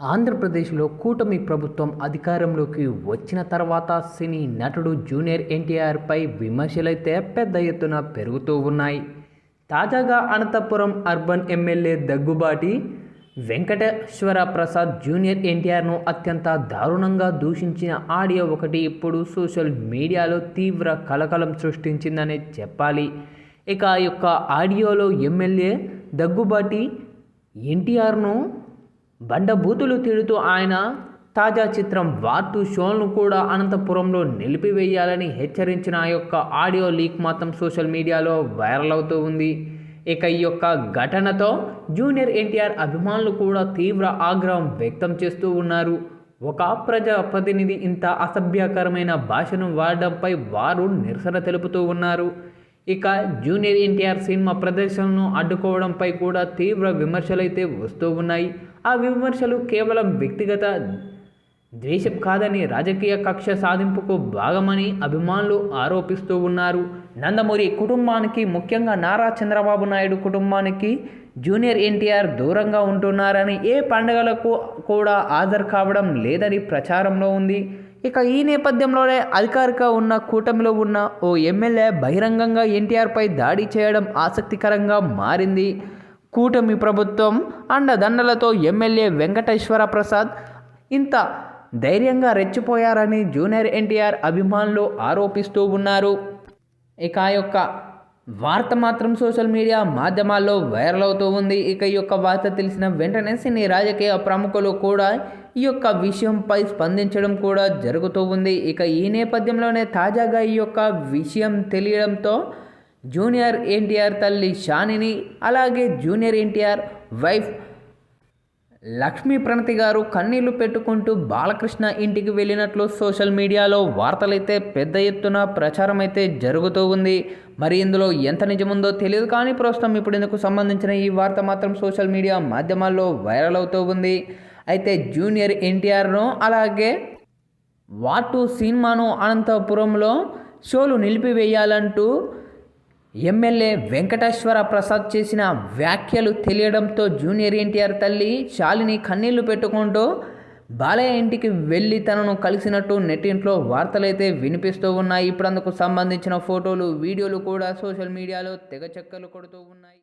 ఆంధ్రప్రదేశ్లో కూటమి ప్రభుత్వం అధికారంలోకి వచ్చిన తర్వాత సినీ నటుడు జూనియర్ ఎన్టీఆర్పై విమర్శలైతే పెద్ద ఎత్తున పెరుగుతూ ఉన్నాయి. తాజాగా Anantapuram urban MLA Daggubati Venkateswara Prasad junior ఎన్టీఆర్ను అత్యంత దారుణంగా దూషించిన ఆడియో ఒకటి ఇప్పుడు సోషల్ మీడియాలో తీవ్ర కలకలం సృష్టించిందనే చెప్పాలి. ఇక ఆ యొక్క ఆడియోలో ఎమ్మెల్యే దగ్గుబాటి ఎన్టీఆర్ను బండబూతులు తిడుతూ ఆయన తాజా చిత్రం వార్టు షోలను కూడా అనంతపురంలో నిలిపివేయాలని హెచ్చరించిన ఆ యొక్క ఆడియో లీక్ మాత్రం సోషల్ మీడియాలో వైరల్ అవుతూ ఉంది. ఇక ఈ యొక్క ఘటనతో జూనియర్ ఎన్టీఆర్ అభిమానులు కూడా తీవ్ర ఆగ్రహం వ్యక్తం చేస్తూ ఉన్నారు. ఒక ప్రజా ప్రతినిధి ఇంత అసభ్యకరమైన భాషను వాడడంపై వారు నిరసన తెలుపుతూ ఉన్నారు. ఇక జూనియర్ ఎన్టీఆర్ సినిమా ప్రదర్శనను అడ్డుకోవడంపై కూడా తీవ్ర విమర్శలైతే వస్తూ ఉన్నాయి. ఆ విమర్శలు కేవలం వ్యక్తిగత ద్వేషం కాదని రాజకీయ కక్ష సాధింపుకు భాగమని అభిమానులు ఆరోపిస్తూ ఉన్నారు. నందమూరి కుటుంబానికి ముఖ్యంగా నారా చంద్రబాబు నాయుడు కుటుంబానికి జూనియర్ ఎన్టీఆర్ దూరంగా ఉంటున్నారని ఏ పండుగలకు కూడా హాజరు కావడం లేదని ప్రచారంలో ఉంది. ఇక ఈ నేపథ్యంలోనే అధికారిక ఉన్న కూటమిలో ఉన్న ఓ ఎమ్మెల్యే బహిరంగంగా ఎన్టీఆర్పై దాడి చేయడం ఆసక్తికరంగా మారింది. కూటమి ప్రభుత్వం అండదండలతో ఎమ్మెల్యే వెంకటేశ్వర ప్రసాద్ ఇంత ధైర్యంగా రెచ్చిపోయారని జూనియర్ ఎన్టీఆర్ అభిమానులు ఆరోపిస్తూ ఉన్నారు. ఇక ఆ యొక్క వార్త మాత్రం సోషల్ మీడియా మాధ్యమాల్లో వైరల్ అవుతూ ఉంది. ఇక ఈ యొక్క వార్త తెలిసిన వెంటనే సినీ రాజకీయ ప్రముఖులు కూడా ఈ యొక్క విషయంపై స్పందించడం కూడా జరుగుతూ ఉంది. ఇక ఈ నేపథ్యంలోనే తాజాగా ఈ యొక్క విషయం తెలియడంతో జూనియర్ ఎన్టీఆర్ తల్లి షానిని అలాగే జూనియర్ ఎన్టీఆర్ వైఫ్ లక్ష్మీ ప్రణతి గారు కన్నీళ్ళు పెట్టుకుంటూ బాలకృష్ణ ఇంటికి వెళ్ళినట్లు సోషల్ మీడియాలో వార్తలైతే పెద్ద ఎత్తున ప్రచారం అయితే జరుగుతూ ఉంది. మరి ఇందులో ఎంత నిజముందో తెలియదు కానీ ప్రస్తుతం ఇప్పుడు ఇందుకు సంబంధించిన ఈ వార్త మాత్రం సోషల్ మీడియా మాధ్యమాల్లో వైరల్ అవుతూ ఉంది. అయితే జూనియర్ ఎన్టీఆర్ను అలాగే వాటు సినిమాను అనంతపురంలో షోలు నిలిపివేయాలంటూ ఎమ్మెల్యే వెంకటేశ్వర ప్రసాద్ చేసిన వ్యాఖ్యలు తెలియడంతో జూనియర్ ఎన్టీఆర్ తల్లి శాలిని కన్నీళ్ళు పెట్టుకుంటూ బాలయ్య ఇంటికి వెళ్ళి తనను కలిసినట్టు నెట్టింట్లో వార్తలైతే వినిపిస్తూ ఉన్నాయి. ఇప్పుడు అందుకు సంబంధించిన ఫోటోలు వీడియోలు కూడా సోషల్ మీడియాలో తెగ చెక్కలు కొడుతూ ఉన్నాయి.